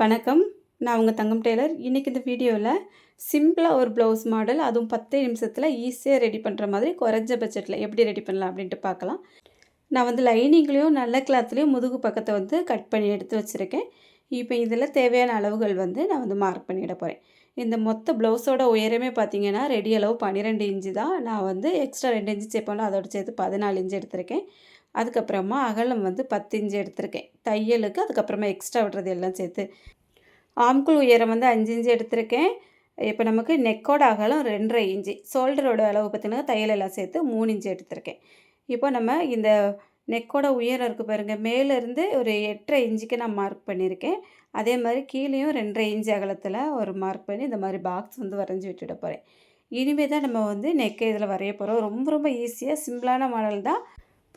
வணக்கம். நான் உங்கள் தங்கம் டெய்லர். இன்றைக்கி இந்த வீடியோவில் சிம்பிளாக ஒரு ப்ளவுஸ் மாடல் அதுவும் பத்து நிமிஷத்தில் ஈஸியாக ரெடி பண்ணுற மாதிரி குறைஞ்ச பட்ஜெட்டில் எப்படி ரெடி பண்ணலாம் அப்படின்ட்டு பார்க்கலாம். நான் வந்து லைனிங்லேயும் நல்ல கிளாத்லேயும் முதுகு பக்கத்தை வந்து கட் பண்ணி எடுத்து வச்சுருக்கேன். இப்போ இதில் தேவையான அளவுகள் வந்து நான் வந்து மார்க் பண்ணிட போகிறேன் இந்த மொத்த ப்ளவுஸோட உயரமே பார்த்தீங்கன்னா ரெடி அளவு பன்னிரெண்டு இன்ச்சு தான். நான் வந்து எக்ஸ்ட்ரா ரெண்டு இன்ச்சு சேர்ப்பேன் அதோட சேர்த்து பதினாலு இன்ச்சு எடுத்திருக்கேன். அதுக்கப்புறமா அகலம் வந்து பத்து இன்ச்சு எடுத்திருக்கேன். தையலுக்கு அதுக்கப்புறமா எக்ஸ்ட்ரா விடுறது எல்லாம் சேர்த்து. ஆம்குள் உயரம் வந்து அஞ்சு இன்ச்சு எடுத்திருக்கேன். இப்போ நமக்கு நெக்கோட அகலம் ரெண்டரை இன்ச்சு. ஷோல்டரோட அளவு பார்த்தீங்கன்னா தையல் எல்லாம் சேர்த்து மூணு இன்ச்சு எடுத்திருக்கேன். இப்போ நம்ம இந்த நெக்கோட உயரம் இருக்குது பாருங்கள் மேலேருந்து ஒரு எட்டரை இன்ச்சுக்கு நான் மார்க் பண்ணியிருக்கேன் அதே மாதிரி கீழேயும் ரெண்டரை இன்ச்சு அகலத்தில் ஒரு மார்க் பண்ணி இந்த மாதிரி பாக்ஸ் வந்து வரைஞ்சி விட்டுட போகிறேன் இனிமேல் தான் நம்ம வந்து நெக்கை இதில் வரைய போகிறோம் ரொம்ப ரொம்ப ஈஸியாக சிம்பிளான மாடல் தான்.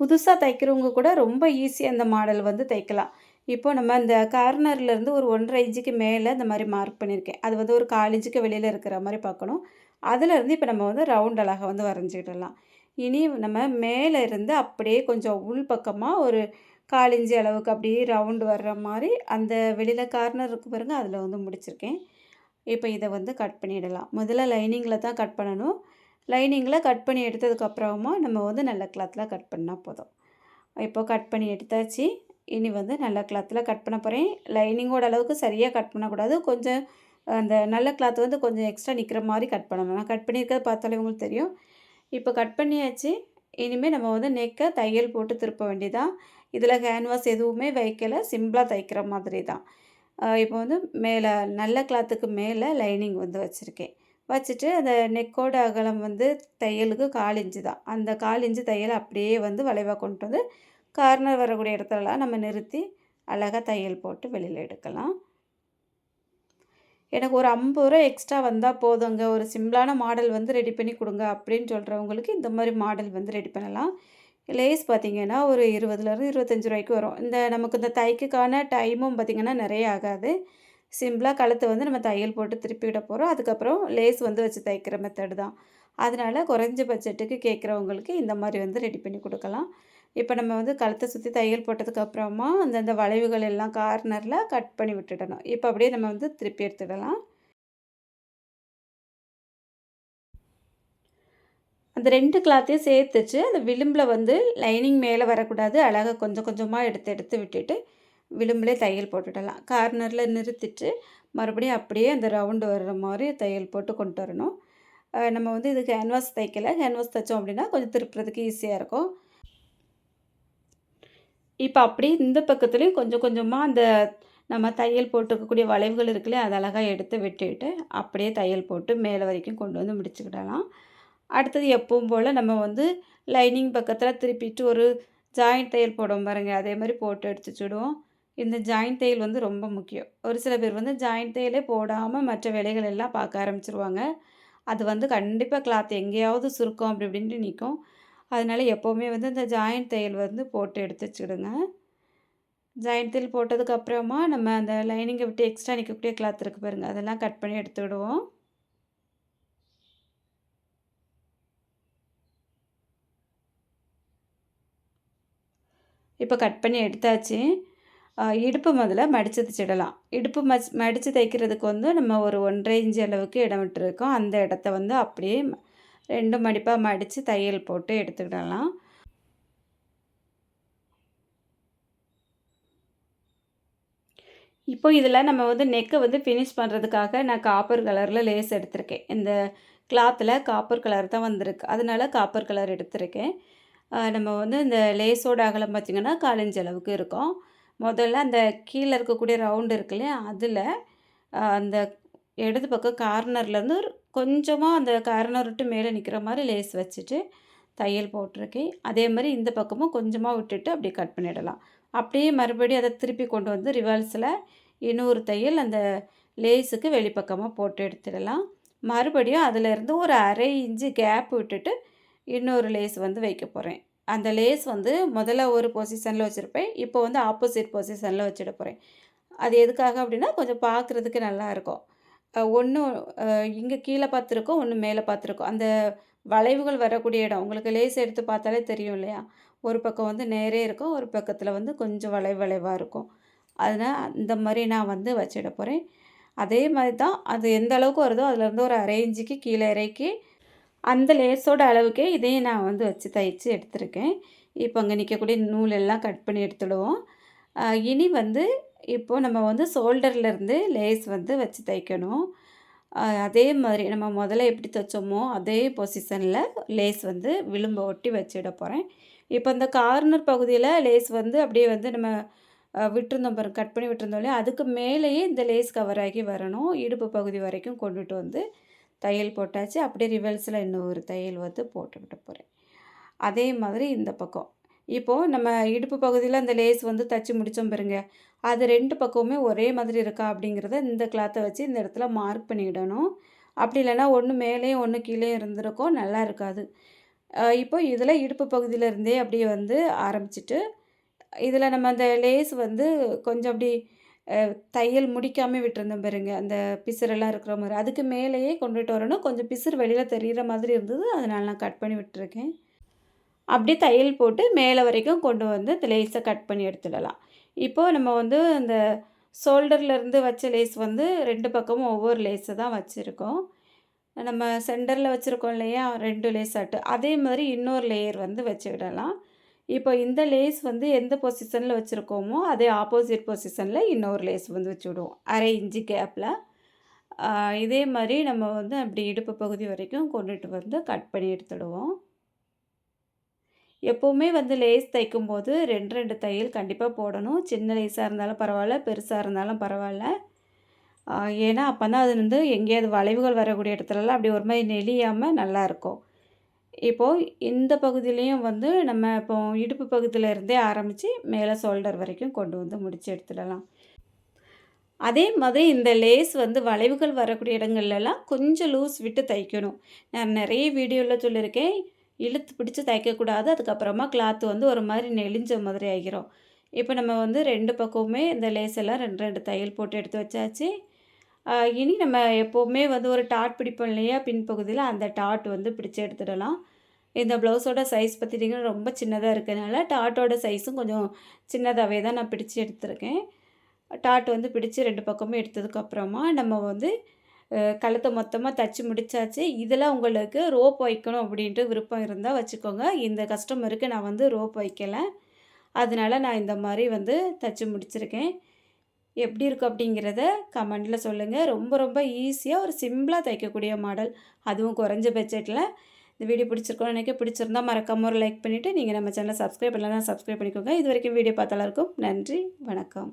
புதுசாக தைக்கிறவங்க கூட ரொம்ப ஈஸியாக அந்த மாடல் வந்து தைக்கலாம். இப்போ நம்ம இந்த கார்னர்லேருந்து ஒரு ஒன்றரை இன்ச்சுக்கு மேலே இந்த மாதிரி மார்க் பண்ணியிருக்கேன் அது வந்து ஒரு கால் இன்ச்சுக்கு வெளியில் இருக்கிற மாதிரி பார்க்கணும். அதுலேருந்து இப்போ நம்ம வந்து ரவுண்ட் அழகாக வந்து வரைஞ்சிக்கிடலாம் இனி நம்ம மேலே இருந்து அப்படியே கொஞ்சம் உள் பக்கமாக ஒரு கால் அளவுக்கு அப்படியே ரவுண்டு வர்ற மாதிரி அந்த வெளியில் கார்னர் இருக்கு பாருங்கள் அதில் வந்து முடிச்சிருக்கேன். இப்போ இதை வந்து கட் பண்ணிடலாம். முதல்ல லைனிங்கில் தான் கட் பண்ணணும். லைனிங்கில் கட் பண்ணி எடுத்ததுக்கப்புறமா நம்ம வந்து நல்ல கிளாத்தில் கட் பண்ணால் போதும். இப்போ கட் பண்ணி எடுத்தாச்சு. இனி வந்து நல்ல கிளாத்தில் கட் பண்ண போகிறேன் லைனிங்கோட அளவுக்கு சரியாக கட் பண்ணக்கூடாது. கொஞ்சம் அந்த நல்ல கிளாத் வந்து கொஞ்சம் எக்ஸ்ட்ரா நிற்கிற மாதிரி கட் பண்ணணும். நான் கட் பண்ணியிருக்கிறது பார்த்தாலே உங்களுக்கு தெரியும். இப்போ கட் பண்ணியாச்சு. இனிமேல் நம்ம வந்து நெக்கை தையல் போட்டு திருப்ப வேண்டியதான் இதில் கேன்வாஸ் எதுவுமே வைக்கலை. சிம்பிளாக தைக்கிற மாதிரி தான். இப்போ வந்து மேலே நல்ல கிளாத்துக்கு மேலே லைனிங் வந்து வச்சுருக்கேன். வச்சுட்டு அந்த நெக்கோட அகலம் வந்து தையலுக்கு கால் இஞ்சு தான். அந்த கால் இஞ்சு தையல் அப்படியே வந்து வளைவாக கொண்டு வந்து கார்னர் வரக்கூடிய இடத்துலலாம் நம்ம நிறுத்தி அழகாக தையல் போட்டு வெளியில் எடுக்கலாம். எனக்கு ஒரு ஐம்பது ரூபா எக்ஸ்ட்ரா வந்தால் போதுங்க. ஒரு சிம்பிளான மாடல் வந்து ரெடி பண்ணி கொடுங்க அப்படின்னு சொல்கிறவங்களுக்கு இந்த மாதிரி மாடல் வந்து ரெடி பண்ணலாம். லேஸ் பார்த்திங்கன்னா ஒரு இருபதுலேருந்து இருபத்தஞ்சி ரூபாய்க்கு வரும். இந்த நமக்கு இந்த தைக்குக்கான டைமும் பார்த்திங்கன்னா நிறைய ஆகாது. சிம்பிளாக கழுத்து வந்து நம்ம தையல் போட்டு திருப்பி விட போகிறோம் அதுக்கப்புறம் லேஸ் வந்து வச்சு தைக்கிற மெத்தடு தான். அதனால் குறைஞ்ச பட்ஜெட்டுக்கு கேட்குறவங்களுக்கு இந்த மாதிரி வந்து ரெடி பண்ணி கொடுக்கலாம். இப்போ நம்ம வந்து கழுத்தை சுற்றி தையல் போட்டதுக்கப்புறமா அந்தந்த வளைவுகள் எல்லாம் கார்னரில் கட் பண்ணி விட்டுடணும். இப்போ அப்படியே நம்ம வந்து திருப்பி எடுத்துடலாம். அந்த ரெண்டு கிளாத்தையும் சேர்த்துச்சு. அந்த விளிம்பில் வந்து லைனிங் மேலே வரக்கூடாது. அழகாக கொஞ்சம் கொஞ்சமாக எடுத்து எடுத்து விட்டுட்டு விளிம்பிலே தையல் போட்டுடலாம். கார்னரில் நிறுத்திட்டு மறுபடியும் அப்படியே அந்த ரவுண்டு வர்ற மாதிரி தையல் போட்டு கொண்டு வரணும். நம்ம வந்து இது கேன்வாஸ் தைக்கலை. கேன்வாஸ் தைச்சோம் அப்படின்னா கொஞ்சம் திருப்புறதுக்கு ஈஸியாக இருக்கும். இப்போ அப்படியே இந்த பக்கத்துலேயும் கொஞ்சம் கொஞ்சமாக அந்த நம்ம தையல் போட்டுக்கக்கூடிய வளைவுகள் இருக்குல்லையே அது அழகாக எடுத்து வெட்டிவிட்டு அப்படியே தையல் போட்டு மேலே வரைக்கும் கொண்டு வந்து முடிச்சுக்கிடலாம். அடுத்தது எப்பவும் போல் நம்ம வந்து லைனிங் பக்கத்தில் திருப்பிட்டு ஒரு ஜாயிண்ட் தையல் போடுவோம் பாருங்கள் அதே மாதிரி போட்டு எடுத்து வச்சுடுவோம். இந்த ஜாயிண்ட் தையல் வந்து ரொம்ப முக்கியம். ஒரு சில பேர் வந்து ஜாயிண்ட் தையலே போடாமல் மற்ற வேலைகள் எல்லாம் பார்க்க ஆரம்பிச்சிருவாங்க. அது வந்து கண்டிப்பாக கிளாத் எங்கேயாவது சுருக்கம் அப்படி இப்படின்ட்டு நிற்கும் அதனால் எப்போவுமே வந்து இந்த ஜாயிண்ட் தையல் வந்து போட்டு எடுத்து வச்சுடுங்க ஜாயிண்ட் தையல் போட்டதுக்கப்புறமா நம்ம அந்த லைனிங்கை விட்டு எக்ஸ்ட்ரா நிற்கக்கூடிய கிளாத் இருக்குது பாருங்கள் அதெல்லாம் கட் பண்ணி எடுத்து விடுவோம். இப்போ கட் பண்ணி எடுத்தாச்சு. இடுப்பு முதல்ல மடித்து தைச்சிடலாம் இடுப்பு மச் மடித்து தைக்கிறதுக்கு வந்து நம்ம ஒரு ஒன்றரை இன்ச்சு அளவுக்கு இடம் விட்டுருக்கோம். அந்த இடத்த வந்து அப்படியே ரெண்டு மடிப்பாக மடித்து தையல் போட்டு எடுத்துக்கிடலாம். இப்போ இதில் நம்ம வந்து நெக்கை வந்து ஃபினிஷ் பண்ணுறதுக்காக நான் காப்பர் கலரில் லேஸ் எடுத்திருக்கேன். இந்த கிளாத்தில் காப்பர் கலர் தான் வந்திருக்கு. அதனால காப்பர் கலர் எடுத்திருக்கேன். நம்ம வந்து இந்த லேஸோட அகலம் பார்த்திங்கன்னா காலஞ்சு அளவுக்கு இருக்கும். முதல்ல அந்த கீழே இருக்கக்கூடிய ரவுண்டு இருக்கு இல்லையா அதில் அந்த இடது பக்கம் கார்னர்லேருந்து கொஞ்சமாக அந்த கார்னர் விட்டு மேலே நிற்கிற மாதிரி லேஸ் வச்சுட்டு தையல் போட்டிருக்கேன். அதே மாதிரி இந்த பக்கமும் கொஞ்சமாக விட்டுட்டு அப்படியே கட் பண்ணிடலாம். அப்படியே மறுபடியும் அதை திருப்பி கொண்டு வந்து ரிவர்ஸில் இன்னொரு தையல் அந்த லேஸுக்கு வெளிப்பக்கமாக போட்டு எடுத்துடலாம். மறுபடியும் அதிலேருந்து ஒரு அரை இன்ச்சு கேப் விட்டுட்டு இன்னொரு லேஸ் வந்து வைக்க போகிறேன் அந்த லேஸ் வந்து முதல்ல ஒரு பொசிஷனில் வச்சுருப்பேன். இப்போ வந்து ஆப்போசிட் பொசிஷனில் வச்சுட போகிறேன் அது எதுக்காக அப்படின்னா கொஞ்சம் பார்க்குறதுக்கு நல்லாயிருக்கும் ஒன்று இங்கே கீழே பார்த்துருக்கோம் ஒன்று மேலே பார்த்துருக்கோம். அந்த வளைவுகள் வரக்கூடிய இடம் உங்களுக்கு லேஸ் எடுத்து பார்த்தாலே தெரியும் இல்லையா? ஒரு பக்கம் வந்து நேரே இருக்கும் ஒரு பக்கத்தில் வந்து கொஞ்சம் வளைவு வளைவாக இருக்கும். அதனால் இந்த மாதிரி நான் வந்து வச்சிட போகிறேன் அதே மாதிரி தான் அது எந்த அளவுக்கு வருதோ அதுலேருந்து ஒரு அரை இன்ச்சுக்கு கீழே இறக்கி அந்த லேஸோட அளவுக்கே இதையும் நான் வந்து வச்சு தைச்சு எடுத்திருக்கேன். இப்போ அங்கே நிற்கக்கூடிய நூலெல்லாம் கட் பண்ணி எடுத்துடுவோம். இனி வந்து இப்போது நம்ம வந்து ஷோல்டர்லேருந்து லேஸ் வந்து வச்சு தைக்கணும் அதே மாதிரி நம்ம முதல்ல எப்படி தைச்சோமோ அதே பொசிஷனில் லேஸ் வந்து விளிம்பை ஒட்டி வச்சுட போகிறேன் இப்போ இந்த கார்னர் பகுதியில் லேஸ் வந்து அப்படியே வந்து நம்ம விட்டுருந்தோம் பாருங்க கட் பண்ணி விட்டுருந்தோம் இல்லையா? அதுக்கு மேலேயே இந்த லேஸ் கவர் ஆகி வரணும். இடுப்பு பகுதி வரைக்கும் கொண்டுட்டு வந்து தையல் போட்டாச்சு. அப்படியே ரிவர்ஸில் இன்னும் ஒரு தையல் வந்து போட்டுக்கிட்டு போகிறேன் அதே மாதிரி இந்த பக்கம். இப்போது நம்ம இடுப்பு பகுதியில் அந்த லேஸ் வந்து தச்சு முடித்தோம் பாருங்க. அது ரெண்டு பக்கமுமே ஒரே மாதிரி இருக்கா அப்படிங்கிறத இந்த கிளாத்தை வச்சு இந்த இடத்துல மார்க் பண்ணிவிடணும் அப்படி இல்லைன்னா ஒன்று மேலேயும் ஒன்று கீழே இருந்திருக்கும் நல்லா இருக்காது. இப்போ இதில் இடுப்பு பகுதியிலேருந்தே அப்படியே வந்து ஆரம்பிச்சிட்டு இதில் நம்ம அந்த லேஸ் வந்து கொஞ்சம் அப்படி தையல் முடிக்காமல் விட்டுருந்தோம் பாருங்க. அந்த பிசுரெல்லாம் இருக்கிற மாதிரி. அதுக்கு மேலேயே கொண்டுட்டு வரணும். கொஞ்சம் பிசுறு வெளியில் தெரிகிற மாதிரி இருந்தது. அதனால் நான் கட் பண்ணி விட்டுருக்கேன். அப்படியே தையல் போட்டு மேலே வரைக்கும் கொண்டு வந்து இந்த லேஸை கட் பண்ணி எடுத்துடலாம். இப்போது நம்ம வந்து இந்த ஷோல்டர்லேருந்து வச்ச லேஸ் வந்து ரெண்டு பக்கமும் ஒவ்வொரு லேஸை தான் வச்சுருக்கோம். நம்ம சென்டரில் வச்சுருக்கோம் இல்லையா? ரெண்டு லேஸ் ஆட்டு. அதே மாதிரி இன்னொரு லேயர் வந்து வச்சு விடலாம். இப்போ இந்த லேஸ் வந்து எந்த பொசிஷனில் வச்சுருக்கோமோ அதே ஆப்போசிட் பொசிஷனில் இன்னொரு லேஸ் வந்து வச்சு விடுவோம். அரை இன்ச்சு கேப்பில் இதே மாதிரி நம்ம வந்து அப்படி இடுப்பு பகுதி வரைக்கும் கொண்டுட்டு வந்து கட் பண்ணி எடுத்துடுவோம். எப்போவுமே வந்து லேஸ் தைக்கும்போது ரெண்டு ரெண்டு தையல் கண்டிப்பாக போடணும். சின்ன லேஸாக இருந்தாலும் பரவாயில்ல பெருசாக இருந்தாலும் பரவாயில்ல. ஏன்னா அப்போ தான் அது வந்து எங்கேயாவது வளைவுகள் வரக்கூடிய இடத்துலலாம் அப்படி ஒரு மாதிரி நெளியாமல் நல்லாயிருக்கும் இப்போது இந்த பகுதியிலையும் வந்து நம்ம இப்போ இடுப்பு பகுதியில் இருந்தே ஆரம்பித்து மேலே ஷோல்டர் வரைக்கும் கொண்டு வந்து முடித்து எடுத்துடலாம். அதே மாதிரி இந்த லேஸ் வந்து வளைவுகள் வரக்கூடிய இடங்கள்லாம் கொஞ்சம் லூஸ் விட்டு தைக்கணும். நான் நிறைய வீடியோவில் சொல்லியிருக்கேன். இழுத்து பிடிச்சி தைக்கக்கூடாது. அதுக்கப்புறமா கிளாத்து வந்து ஒரு மாதிரி நெளிஞ்ச மாதிரி ஆகிரும். இப்போ நம்ம வந்து ரெண்டு பக்கமுமே இந்த லேஸ் எல்லாம் ரெண்டு ரெண்டு தையல் போட்டு எடுத்து வச்சாச்சு. இனி நம்ம எப்போவுமே வந்து ஒரு டாட் பிடிப்போம் இல்லையா? பின்பகுதியில் அந்த டாட் வந்து பிடிச்சி எடுத்துடலாம். இந்த ப்ளவுஸோட சைஸ் பார்த்திட்டிங்கன்னா ரொம்ப சின்னதாக இருக்கிறதுனால டாட்டோட சைஸும் கொஞ்சம் சின்னதாகவே தான் நான் பிடிச்சி எடுத்திருக்கேன். டாட் வந்து பிடிச்சி ரெண்டு பக்கமும் எடுத்ததுக்கப்புறமா நம்ம வந்து கழுத்தை மொத்தமாக தச்சு முடித்தாச்சு இதில் உங்களுக்கு ரோப் வைக்கணும் அப்படின்ட்டு விருப்பம் இருந்தால் வச்சுக்கோங்க. இந்த கஸ்டமருக்கு நான் வந்து ரோப் வைக்கலை. அதனால் நான் இந்த மாதிரி வந்து தச்சு முடிச்சிருக்கேன். எப்படி இருக்கும் அப்படிங்கிறத கமெண்டில் சொல்லுங்கள் ரொம்ப ரொம்ப ஈஸியாக ஒரு சிம்பிளாக தைக்கக்கூடிய மாடல். அதுவும் குறைஞ்ச பட்ஜெட்டில் இந்த வீடியோ பிடிச்சிருக்கோம் எனக்கு பிடிச்சிருந்தால் மறக்காம ஒரு லைக் பண்ணிவிட்டு நீங்கள் நம்ம சேனலை சப்ஸ்கிரைப் பண்ணலாம் சப்ஸ்கிரைப் பண்ணிக்கோங்க. இது வரைக்கும் வீடியோ பார்த்தாலும் இருக்கும் நன்றி வணக்கம்.